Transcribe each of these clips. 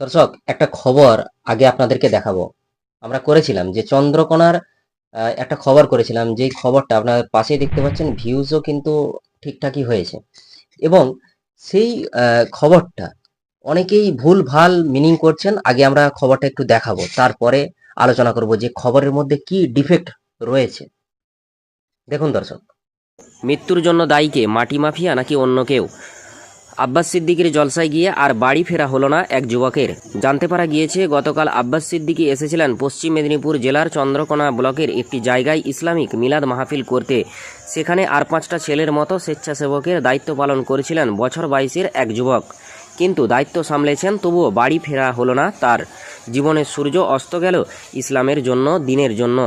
দর্শক, একটা খবর আগে আপনাদেরকে দেখাবো। আমরা করেছিলাম যে চন্দ্রকোনার একটা খবর করেছিলাম, যে খবরটা আপনার পাশেই দেখতে পাচ্ছেন, ভিউজও কিন্তু ঠিকঠাকই হয়েছে। এবং সেই খবরটা অনেকেই ভুল ভালো মিনিং করছেন, আগে আমরা খবরটা একটু দেখাবো, তারপরে আলোচনা করব যে খবরের মধ্যে কি ডিফেক্ট রয়েছে। দেখুন দর্শক। মৃত্যুর জন্য দায়ীকে মাটি মাফিয়া নাকি অন্য কেউ? আব্বাস সিদ্দিকির জলসায় গিয়ে আর বাড়ি ফেরা হলো না এক যুবকের। জানতে পারা গিয়েছে, গতকাল আব্বাস সিদ্দিকী এসেছিলেন পশ্চিম মেদিনীপুর জেলার চন্দ্রকোনা ব্লকের একটি জায়গায় ইসলামিক মিলাদ মাহফিল করতে। সেখানে আর পাঁচটা ছেলের মতো স্বেচ্ছাসেবকের দায়িত্ব পালন করেছিলেন বছর বাইশের এক যুবক। কিন্তু দায়িত্ব সামলেছেন, তবুও বাড়ি ফেরা হলো না তার। জীবনের সূর্য অস্ত গেল ইসলামের জন্য, দিনের জন্য।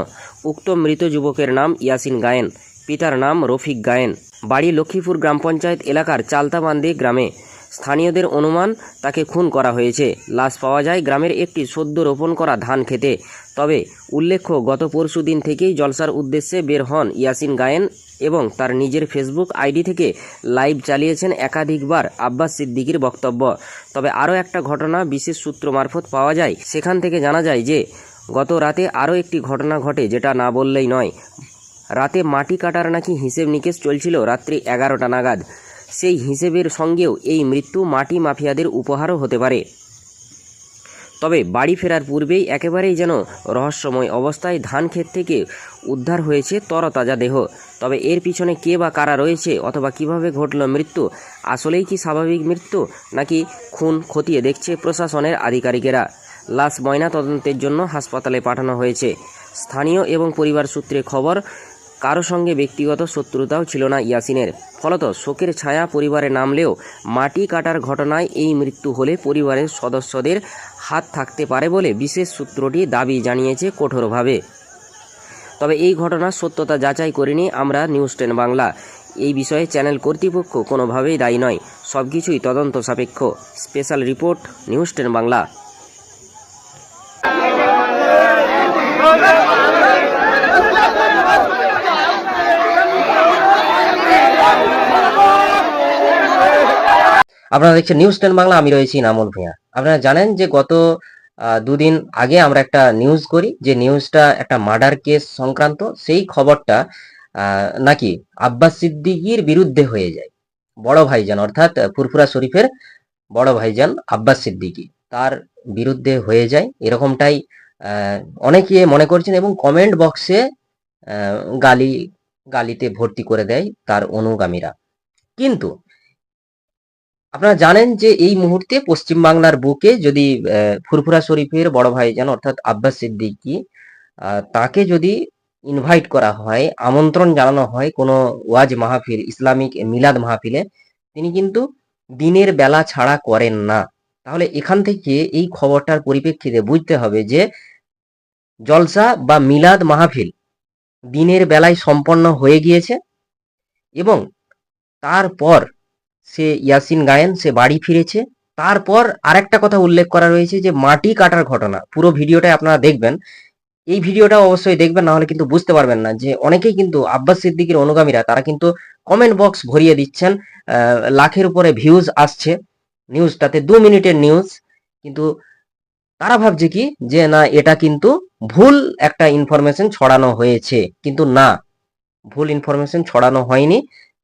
উক্ত মৃত যুবকের নাম ইয়াসিন গায়েন, পিতার নাম রফিক গায়েন। বাড়ি লক্ষ্মীপুর গ্রাম পঞ্চায়েত এলাকার চালতাবান্দি গ্রামে। স্থানীয়দের অনুমান, তাকে খুন করা হয়েছে। লাশ পাওয়া যায় গ্রামের একটি সদ্য রোপণ করা ধান খেতে। তবে উল্লেখ্য, গত পরশু দিন থেকেই জলসার উদ্দেশ্যে বের হন ইয়াসিন গায়েন এবং তার নিজের ফেসবুক আইডি থেকে লাইভ চালিয়েছেন একাধিকবার আব্বাস সিদ্দিকির বক্তব্য। তবে আরও একটা ঘটনা বিশেষ সূত্র মারফত পাওয়া যায়। সেখান থেকে জানা যায় যে, গত রাতে আরও একটি ঘটনা ঘটে যেটা না বললেই নয়। রাতে মাটি কাটার নাকি হিসেব নিকেশ চলছিল রাত্রি এগারোটা নাগাদ। সেই হিসেবের সঙ্গেও এই মৃত্যু মাটি মাফিয়াদের উপহারও হতে পারে। তবে বাড়ি ফেরার পূর্বেই একেবারেই যেন রহস্যময় অবস্থায় ধান ক্ষেত থেকে উদ্ধার হয়েছে তরতাজা দেহ। তবে এর পিছনে কে বা কারা রয়েছে অথবা কীভাবে ঘটল মৃত্যু, আসলেই কি স্বাভাবিক মৃত্যু, নাকি খুন খতিয়ে দেখছে প্রশাসনের আধিকারিকেরা? লাশ ময়না তদন্তের জন্য হাসপাতালে পাঠানো হয়েছে। স্থানীয় এবং পরিবার সূত্রে খবর কারও সঙ্গে ব্যক্তিগত শত্রুতাও ছিল না ইয়াসিনের। ফলত শোকের ছায়া পরিবারে নামলেও মাটি কাটার ঘটনায় এই মৃত্যু হলে পরিবারের সদস্যদের হাত থাকতে পারে বলে বিশেষ সূত্রটি দাবি জানিয়েছে কঠোরভাবে। তবে এই ঘটনার সত্যতা যাচাই করিনি আমরা, নিউজ টেন বাংলা। এই বিষয়ে চ্যানেল কর্তৃপক্ষ কোনোভাবেই দায়ী নয়। সব কিছুই তদন্ত সাপেক্ষ। Special report, news ten Bangla. আপনারা দেখছেন নিউজ টেন বাংলা আমি রয়েছি নামল ভূঁইয়া। আপনারা জানেন যে গত দুদিন আগে আমরা একটা নিউজ করি, যে নিউজটা একটা মার্ডার কেস সংক্রান্ত, সেই খবরটা নাকি আব্বাস সিদ্দিকির বিরুদ্ধে হয়ে যায়। বড় ভাইজান, অর্থাৎ ফুরফুরা শরীফের বড় ভাইজান আব্বাস সিদ্দিকী, তার বিরুদ্ধে হয়ে যায়। এরকমটাই অনেকে মনে করছেন এবং কমেন্ট বক্সে গালি, গালিতে ভর্তি করে দেয় তার অনুগামীরা। কিন্তু আপনারা জানেন যে এই মুহূর্তে পশ্চিমবাংলার বুকে যদি ফুরফুরা শরীফের বড় ভাইজান অর্থাৎ আব্বাস সিদ্দিকী তাকে যদি ইনভাইট করা হয়, আমন্ত্রণ জানানো হয় কোনো ওয়াজ মাহফিল, ইসলামিক মিলাদ মাহফিলে, তিনি কিন্তু দিনের বেলা ছাড়া করেন না। তাহলে এখান থেকে এই খবরটার পরিপ্রেক্ষিতে বুঝতে হবে যে, জলসা বা মিলাদ মাহফিল দিনের বেলায় সম্পন্ন হয়ে গিয়েছে এবং তারপর সে ইয়াসিন গায়েন, সে বাড়ি ফিরেছে। তারপর আরেকটা কথা উল্লেখ করা রয়েছে যে, মাটি কাটার ঘটনা। পুরো ভিডিওটা আপনারা দেখবেন। এই ভিডিওটা অবশ্যই দেখবেন না হলে কিন্তু বুঝতে পারবেন না যে, অনেকেই কিন্তু আব্বাস সিদ্দিকীর অনুগামীরা, তারা কিন্তু কমেন্ট বক্স ভরিয়ে দিচ্ছেন লাখের উপরে ভিউজ আসছে। নিউজটাতে দু মিনিটের নিউজ কিন্তু তারা ভাবছে কি? যে, না, এটা কিন্তু ভুল একটা ইনফরমেশন ছড়ানো হয়েছে। কিন্তু না, ভুল ইনফরমেশন ছড়ানো হয়নি।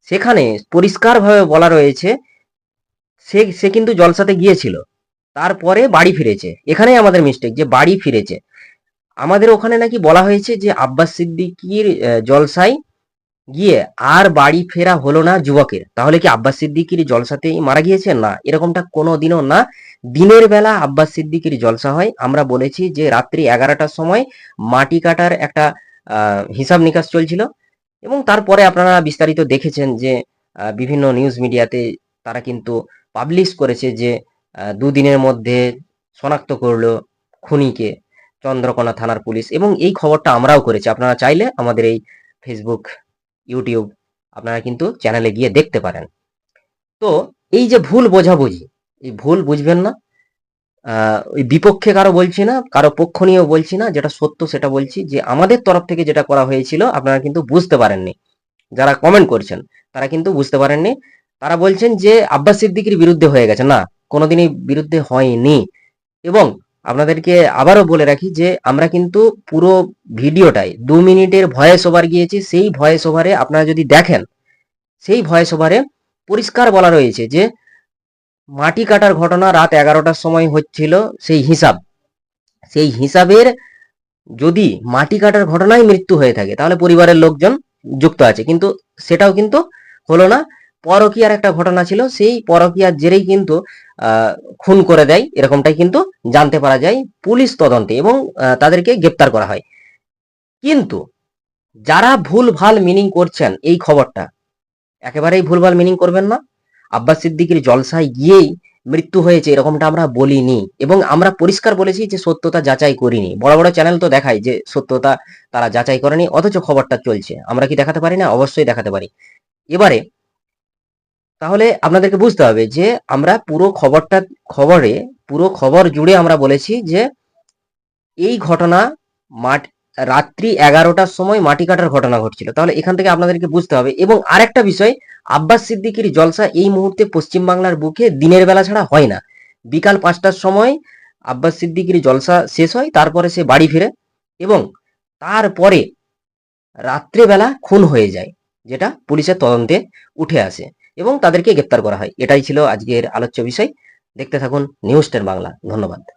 সেখানে পরিষ্কারভাবে বলা রয়েছে, সে সে কিন্তু জলসাতে গিয়েছিল। তারপরে বাড়ি ফিরেছে। এখানেই আমাদের মিস্টেক যে বাড়ি ফিরেছে। আমাদের ওখানে নাকি বলা হয়েছে যে আব্বাস সিদ্দিকির জলসায় গিয়ে আর বাড়ি ফেরা হলো না যুবকের। তাহলে কি আব্বাস সিদ্দিকির জলসাতেই মারা গিয়েছে? না, এরকমটা কোনো দিনও না। দিনের বেলা আব্বাস সিদ্দিকির জলসা হয়। আমরা বলেছি যে রাত্রি এগারোটার সময় মাটি কাটার একটা হিসাব নিকাশ চলছিল। এবং তারপরে আপনারা বিস্তারিত দেখেছেন যে বিভিন্ন নিউজ মিডিয়াতে তারা কিন্তু পাবলিশ করেছে যে দুদিনের মধ্যে শনাক্ত করল খুনিকে চন্দ্রকোনা থানার পুলিশ এবং এই খবরটা আমরাও করেছি। আপনারা চাইলে আমাদের এই ফেসবুক ইউটিউব আপনারা কিন্তু চ্যানেলে গিয়ে দেখতে পারেন। তো এই যে ভুল বোঝাবুঝি, এই ভুল বুঝবেন না ওই বিপক্ষে কারও বলছি না, কারও পক্ষ নিয়েও বলছি না, যেটা সত্য সেটা বলছি যে আমাদের তরফ থেকে যেটা করা হয়েছিল আপনারা কিন্তু বুঝতে পারেননি। যারা কমেন্ট করছেন, তারা কিন্তু বুঝতে পারেননি। তারা বলছেন যে আব্বাস সিদ্দিকির বিরুদ্ধে হয়ে গেছে। না, কোনোদিনই বিরুদ্ধে হয়নি। এবং আপনাদেরকে আবারও বলে রাখি যে আমরা কিন্তু পুরো ভিডিওটাই দু মিনিটের ভয়েস ওভার গিয়েছি। সেই ভয়েস ওভারে আপনারা যদি দেখেন, সেই ভয়েস ওভারে পরিষ্কার বলা রয়েছে যে মাটি কাটার ঘটনা রাত এগারোটার সময় হচ্ছিল সেই হিসাব। সেই হিসাবের যদি মাটি কাটার ঘটনায় মৃত্যু হয়ে থাকে, তাহলে পরিবারের লোকজন যুক্ত আছে। কিন্তু সেটাও কিন্তু হলো না। পরকীয়ার একটা ঘটনা ছিল, সেই পরকীয়ার জেরেই কিন্তু খুন করে দেয়, এরকমটাই কিন্তু জানতে পারা যায় পুলিশ তদন্তে এবং তাদেরকে গ্রেপ্তার করা হয়। কিন্তু যারা ভুল ভালো মিনিং করছেন এই খবরটা, একেবারেই ভুলভাল মিনিং করবেন না। আব্বাস সিদ্দিকির জলসায় গিয়েই মৃত্যু হয়েছে, এরকমটা আমরা বলিনি। এবং আমরা পরিষ্কার বলেছি যে সত্যতা যাচাই করিনি। বড় বড় চ্যানেল তো দেখায় যে সত্যতা তারা যাচাই করেনি, অথচ খবরটা চলছে। আমরা কি দেখাতে পারি না? অবশ্যই দেখাতে পারি। এবারে, তাহলে আপনাদেরকে বুঝতে হবে যে আমরা পুরো খবরটা, খবরে, পুরো খবর জুড়ে আমরা বলেছি যে এই ঘটনা মাঠ রাত্রি এগারোটার সময় মাটি কাটার ঘটনা ঘটছিল। তাহলে এখান থেকে আপনাদেরকে বুঝতে হবে। এবং আরেকটা বিষয়, আব্বাস সিদ্দিকির জলসা এই মুহূর্তে পশ্চিমবাংলার বুকে দিনের বেলা ছাড়া হয় না। বিকাল পাঁচটার সময় আব্বাস সিদ্দিকির জলসা শেষ হয়, তারপরে সে বাড়ি ফিরে এবং তারপরে রাত্রেবেলা খুন হয়ে যায়, যেটা পুলিশের তদন্তে উঠে আসে এবং তাদেরকে গ্রেপ্তার করা হয়। এটাই ছিল আজকের আলোচ্য বিষয়। দেখতে থাকুন নিউজ টেন বাংলা। ধন্যবাদ।